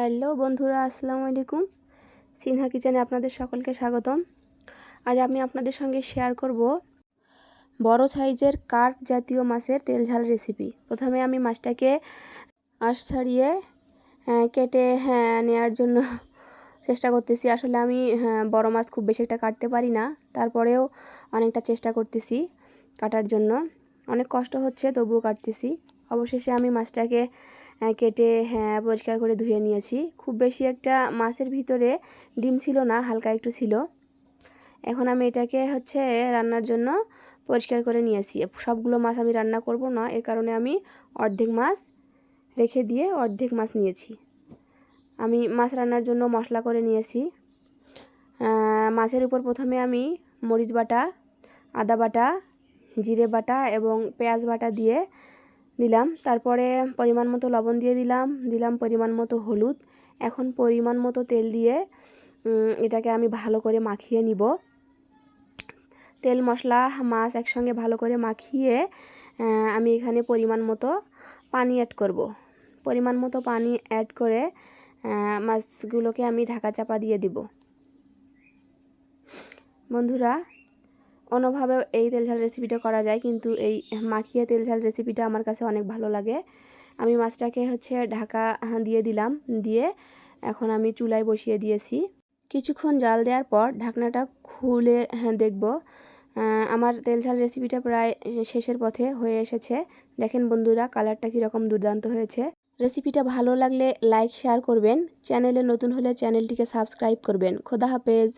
Hello বন্ধুরা আসসালামু আলাইকুম। সিনহা কিচেনে আপনাদের সকলকে স্বাগতম। আজ আমি আপনাদের সঙ্গে শেয়ার করব বড় সাইজের কার্প জাতীয় মাছের তেল ঝাল রেসিপি প্রথমে আমি মাছটাকে আঁশ ছাড়িয়ে কেটে হ্যাঁ নেওয়ার জন্য চেষ্টা করতেছি। আসলে আমি হ্যাঁ, বড় মাছ খুব বেশি একটা কাটতে পারি না। তারপরেও অনেকটা চেষ্টা করতেছি কাটার জন্য। অনেক কষ্ট হচ্ছে তবুও কাটতেছি। অবশেষে আমি মাছটাকে কেটে হ্যাঁ পরিষ্কার করে ধুয়ে নিয়েছি। খুব বেশি একটা মাছের ভিতরে ডিম ছিল না, হালকা একটু ছিল। এখন আমি এটাকে হচ্ছে রান্নার জন্য পরিষ্কার করে নিয়েছি। সবগুলো মাছ আমি রান্না করব না এর কারণে আমি অর্ধেক মাছ রেখে দিয়ে অর্ধেক মাছ নিয়েছি। আমি মাছ রান্নার জন্য মশলা করে নিয়েছি। মাছের উপর প্রথমে আমি মরিচ বাটা, আদা বাটা, জিরে বাটা এবং পেঁয়াজ বাটা দিয়ে দিলাম। তারপরে পরিমাণ মতো লবণ দিয়ে দিলাম। দিলাম পরিমাণ মতো হলুদ। এখন পরিমাণ মতো তেল দিয়ে এটাকে আমি ভালো করে মাখিয়ে নিব। তেল, মশলা, মাছ একসঙ্গে ভালো করে মাখিয়ে আমি এখানে পরিমাণ মতো পানি অ্যাড করব। পরিমাণ মতো পানি অ্যাড করে মাছগুলোকে আমি ঢাকা চাপা দিয়ে দিব। বন্ধুরা অন্যভাবে এই তেল ঝাল রেসিপিটা করা যায়, কিন্তু এই মাখিয়ে তেল ঝাল রেসিপিটা আমার কাছে অনেক ভালো লাগে। আমি মাছটাকে হচ্ছে ঢাকা দিয়ে দিলাম, দিয়ে এখন আমি চুলায় বসিয়ে দিয়েছি। কিছুক্ষণ জাল দেওয়ার পর ঢাকনাটা খুলে দেখব। আমার তেল ঝাল রেসিপিটা প্রায় শেষের পথে হয়ে এসেছে। দেখেন বন্ধুরা কালারটা কীরকম দুর্দান্ত হয়েছে। রেসিপিটা ভালো লাগলে লাইক শেয়ার করবেন। চ্যানেলে নতুন হলে চ্যানেলটিকে সাবস্ক্রাইব করবেন। খোদা হাফেজ।